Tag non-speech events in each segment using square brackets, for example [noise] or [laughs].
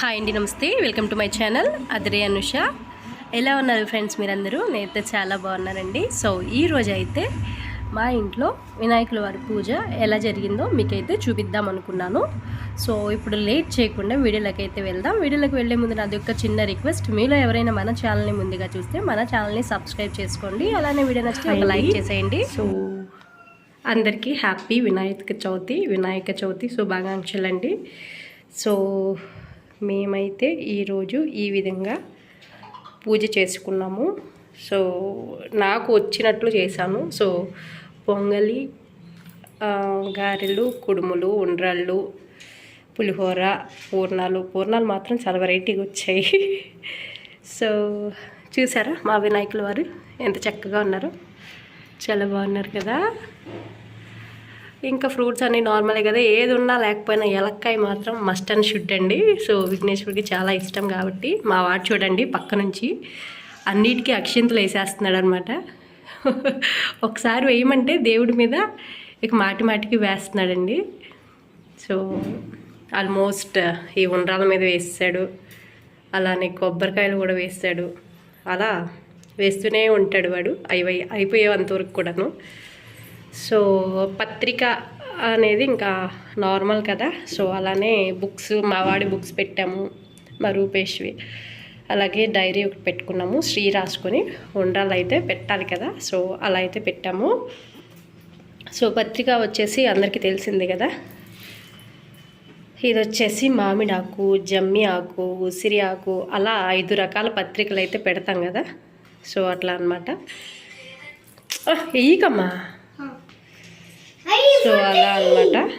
Hi అండి నమస్తే. Welcome to my channel అదిరే అనుష. ఎలా ఉన్నారు ఫ్రెండ్స్ మీరందరూ? నేనైతే చాలా బాగున్నానండి. సో ఈ అయితే మా ఇంట్లో వినాయకుల వారి పూజ ఎలా జరిగిందో మీకైతే చూపిద్దాం అనుకున్నాను. సో ఇప్పుడు లేట్ చేయకుండా వీడియోలోకి అయితే వెళ్దాం. వీడియోలోకి వెళ్ళే ముందు నాది ఒక చిన్న రిక్వెస్ట్. మీలో ఎవరైనా మన ఛానల్ని ముందుగా చూస్తే మన ఛానల్ని సబ్స్క్రైబ్ చేసుకోండి. అలానే వీడియో నచ్చితే ఒక లైక్ చేసేయండి. సో అందరికీ హ్యాపీ వినాయక చవితి వినాయక చవితి శుభాకాంక్షలు అండి సో మేమైతే ఈరోజు ఈ విధంగా పూజ చేసుకున్నాము. సో నాకు వచ్చినట్లు చేశాను. సో పొంగలి గారెలు కుడుములు ఉండ్రాళ్ళు పులిహోర పూర్ణాలు. పూర్ణాలు మాత్రం చాలా వెరైటీగా వచ్చాయి. సో చూసారా మా వినాయకుల వారు ఎంత చక్కగా ఉన్నారు? చాలా బాగున్నారు కదా? ఇంకా ఫ్రూట్స్ అన్నీ నార్మలే కదా ఏది ఉన్నా లేకపోయినా ఎలక్కాయ మాత్రం మస్ట్ అండ్ షుడ్ అండి. సో విఘ్నేశ్వరుడికి చాలా ఇష్టం కాబట్టి మా వాడు చూడండి పక్క నుంచి అన్నిటికీ అక్షింతలు వేసేస్తున్నాడు అనమాట ఒకసారి వేయమంటే దేవుడి మీద ఇక మాటి మాటికి వేస్తున్నాడండి. సో ఆల్మోస్ట్ ఈ ఉండ్రాల మీద వేసాడు అలానే కొబ్బరికాయలు కూడా వేస్తాడు. అలా వేస్తూనే ఉంటాడు వాడు అయి అయిపోయేంతవరకు కూడాను. సో పత్రిక అనేది ఇంకా నార్మల్ కదా. సో అలానే బుక్స్ మా వాడి బుక్స్ పెట్టాము మా రూపేష్వి. అలాగే డైరీ ఒకటి పెట్టుకున్నాము శ్రీ రాసుకొని ఉండాలి అయితే పెట్టాలి కదా. సో అలా అయితే పెట్టాము. సో పత్రిక వచ్చేసి అందరికీ తెలిసింది కదా. ఇది వచ్చేసి మామిడి ఆకు జమ్మి ఆకు ఉసిరి ఆకు అలా ఐదు రకాల పత్రికలు అయితే పెడతాం కదా. సో అట్లా అనమాట వెయ్యకమ్మా సో అలా అనమాట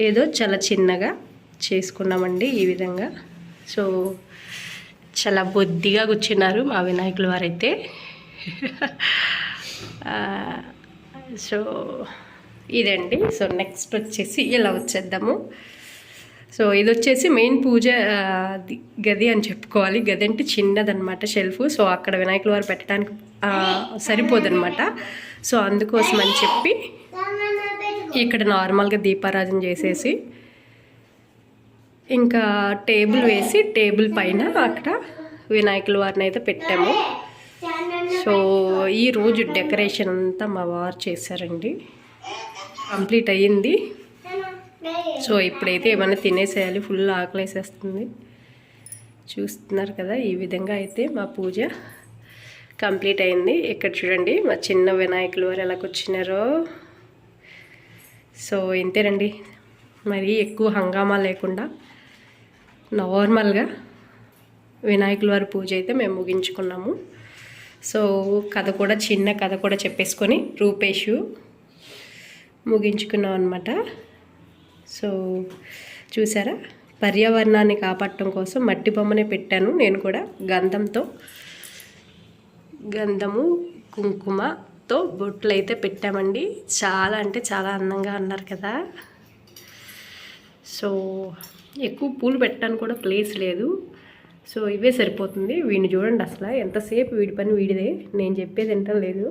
ఏదో చాలా చిన్నగా చేసుకున్నామండి ఈ విధంగా. సో చాలా బొద్దిగా కూర్చున్నారు మా వినాయకుల వారైతే. [laughs] సో ఇదండి. సో నెక్స్ట్ వచ్చేసి ఇలా వచ్చేద్దాము. సో ఇది వచ్చేసి మెయిన్ పూజ గది అని చెప్పుకోవాలి. గది అంటే చిన్నదనమాట షెల్ఫ్. సో అక్కడ వినాయకుల వారు పెట్టడానికి సరిపోదన్నమాట. సో అందుకోసం అని చెప్పి ఇక్కడ నార్మల్గా దీపారాధన చేసేసి ఇంకా టేబుల్ వేసి టేబుల్ పైన అక్కడ వినాయకుల వారిని అయితే పెట్టాము. సో ఈ రోజు డెకరేషన్ అంతా మా వారు చేశారండి. కంప్లీట్ అయ్యింది. సో ఇప్పుడైతే ఏమైనా తినేసేయాలి ఫుల్ ఆకలేసేస్తుంది. చూస్తున్నారు కదా ఈ విధంగా అయితే మా పూజ కంప్లీట్ అయింది. ఇక్కడ చూడండి మా చిన్న వినాయకులు వారు ఎలా సో ఇంతేనండి. మరి ఎక్కువ హంగామా లేకుండా నార్మల్గా వినాయకుల వారి పూజ అయితే మేము ముగించుకున్నాము. సో కథ కూడా చిన్న కథ కూడా చెప్పేసుకొని రూపేషు ముగించుకున్నాం అనమాట సో చూసారా? పర్యావరణాన్ని కాపాడటం కోసం మట్టి బొమ్మనే పెట్టాను నేను కూడా. గంధంతో గంధము కుంకుమ కుంకుమతో బొట్లు అయితే పెట్టామండి. చాలా అంటే చాలా అందంగా ఉన్నారు కదా. సో ఎక్కువ పూలు పెట్టడానికి కూడా ప్లేస్ లేదు. సో ఇవే సరిపోతుంది. వీడిని చూడండి అసలు. ఎంతసేపు వీడి పని వీడిదే. నేను చెప్పేది వింటం లేదు.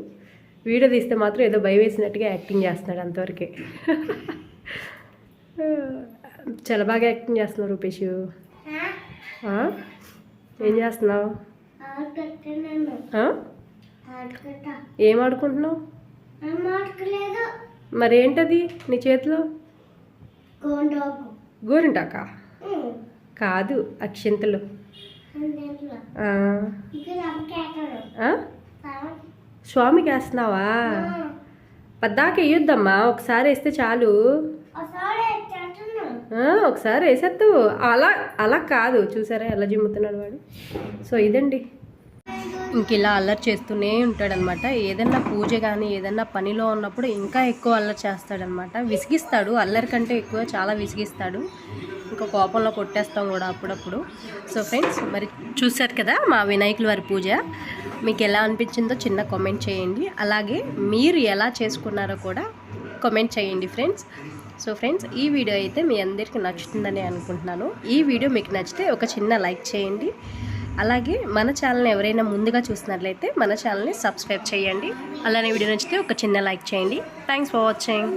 వీడియో తీస్తే మాత్రం ఏదో భయం వేసినట్టుగా యాక్టింగ్ చేస్తున్నాడు అంతవరకే. [laughs] చాలా బాగా యాక్టింగ్ చేస్తున్నావు రూపేష్? ఏం చేస్తున్నావు? ఏం ఆడుకుంటున్నావు? మరి ఏంటది నీ చేతిలో? గోరింటాక? కాదు అక్షింతలు? స్వామికి వేస్తున్నావా పద్దాక వేయొద్దమ్మా ఒకసారి వేస్తే చాలు. ఒకసారి వేసేద్దు అలా అలా కాదు చూసారా ఎలా జిమ్ముతున్నాడు వాడు? సో ఇదండి. ఇంక ఇలా అల్లరి చేస్తూనే ఉంటాడనమాట. ఏదన్నా పూజ కానీ ఏదన్నా పనిలో ఉన్నప్పుడు ఇంకా ఎక్కువ అల్లరి చేస్తాడనమాట. విసిగిస్తాడు అల్లరి కంటే ఎక్కువ చాలా విసిగిస్తాడు. ఇంకా కోపంలో కొట్టేస్తాం కూడా అప్పుడప్పుడు. సో ఫ్రెండ్స్ మరి చూశారు కదా మా వినాయకుల వారి పూజ? మీకు ఎలా అనిపించిందో చిన్న కామెంట్ చేయండి. అలాగే మీరు ఎలా చేసుకున్నారో కూడా కామెంట్ చేయండి ఫ్రెండ్స్. సో ఫ్రెండ్స్ ఈ వీడియో అయితే మీ అందరికీ నచ్చుతుందని అనుకుంటున్నాను. ఈ వీడియో మీకు నచ్చితే ఒక చిన్న లైక్ చేయండి. అలాగే మన ఛానల్ని ఎవరైనా ముందుగా చూసినట్లయితే మన ఛానల్ని సబ్స్క్రైబ్ చేయండి. అలానే వీడియో నచ్చితే ఒక చిన్న లైక్ చేయండి. Thanks for watching